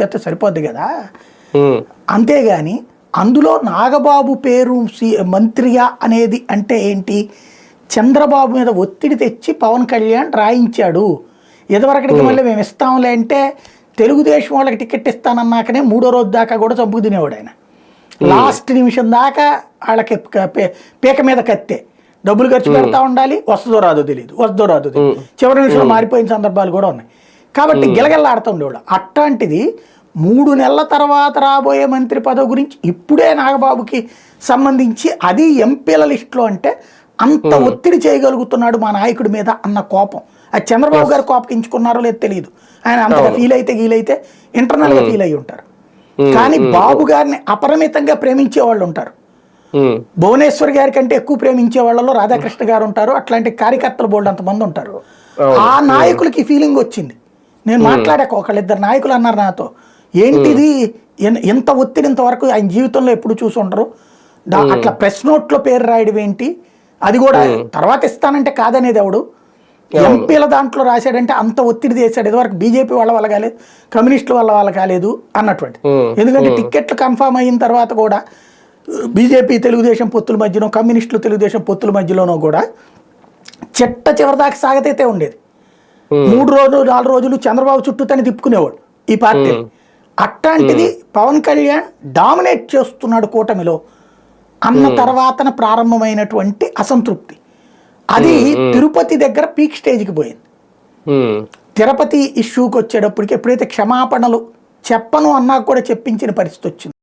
చేస్తే సరిపోద్ది కదా. అంతేగాని అందులో నాగబాబు పేరు మంత్రియా అనేది అంటే ఏంటి? చంద్రబాబు మీద ఒత్తిడి తెచ్చి పవన్ కళ్యాణ్ రాయించాడు. ఇదివరకటికి మళ్ళీ మేము ఇస్తాంలే అంటే తెలుగుదేశం వాళ్ళకి టికెట్ ఇస్తానన్నాకనే మూడో రోజు దాకా కూడా చంపుకు తినేవాడు ఆయన. లాస్ట్ నిమిషం దాకా వాళ్ళకి పీక మీద కత్తే. డబ్బులు ఖర్చు పెడతా ఉండాలి వస్తుందో రాదో తెలియదు వస్తుందో రాదో తెలియదు చివరి నిమిషంలో మారిపోయిన సందర్భాలు కూడా ఉన్నాయి. కాబట్టి గిలగిల్లాడుతూ ఉండేవాడు అట్లాంటిది మూడు నెలల తర్వాత రాబోయే మంత్రి పదవి గురించి ఇప్పుడే నాగబాబుకి సంబంధించి అది ఎంపీల లిస్టులో అంటే అంత ఒత్తిడి చేయగలుగుతున్నాడు మా నాయకుడి మీద అన్న కోపం. అది చంద్రబాబు గారు కోపగించుకున్నారో లేదో తెలియదు ఆయన అంతగా ఫీల్ అయితే గీలైతే ఇంటర్నల్గా ఫీల్ అయ్యి ఉంటారు. కానీ బాబు గారిని అపరిమితంగా ప్రేమించే వాళ్ళు ఉంటారు. భువనేశ్వర్ గారి కంటే ఎక్కువ ప్రేమించే వాళ్ళలో రాధాకృష్ణ గారు ఉంటారు. అట్లాంటి కార్యకర్తలు బోల్డ్ అంతమంది ఉంటారు. ఆ నాయకులకి ఫీలింగ్ వచ్చింది. నేను మాట్లాడాక ఒకళ్ళిద్దరు నాయకులు అన్నారు నాతో. ఏంటిది? ఎంత ఒత్తిడి ఇంతవరకు ఆయన జీవితంలో ఎప్పుడు చూసి ఉండరు. అట్లా ప్రెస్ నోట్లో పేరు రాయడం ఏంటి? అది కూడా తర్వాత ఇస్తానంటే కాదనేది ఎవడు? ఎంపీల దాంట్లో రాశాడంటే అంత ఒత్తిడి చేశాడు. ఇదివరకు బీజేపీ వాళ్ళ వల్ల కాలేదు కమ్యూనిస్టుల వల్ల వాళ్ళ కాలేదు అన్నటువంటి. ఎందుకంటే టికెట్లు కన్ఫామ్ అయిన తర్వాత కూడా బీజేపీ తెలుగుదేశం పొత్తుల మధ్యనో కమ్యూనిస్టులు తెలుగుదేశం పొత్తుల మధ్యలోనో కూడా చెట్ట చివరిదాకా సాగతైతే ఉండేది. మూడు రోజులు నాలుగు రోజులు చంద్రబాబు చుట్టూ తని తిప్పుకునేవాడు ఈ పార్టీ అట్లాంటిది పవన్ కళ్యాణ్ డామినేట్ చేస్తున్నాడు కూటమిలో. అన్న తర్వాతన ప్రారంభమైనటువంటి అసంతృప్తి. అది తిరుపతి దగ్గర పీక్ స్టేజ్కి పోయింది. తిరుపతి ఇష్యూకి వచ్చేటప్పటికి ఎప్పుడైతే క్షమాపణలు చెప్పను అన్నా కూడా చెప్పించిన పరిస్థితి వచ్చింది.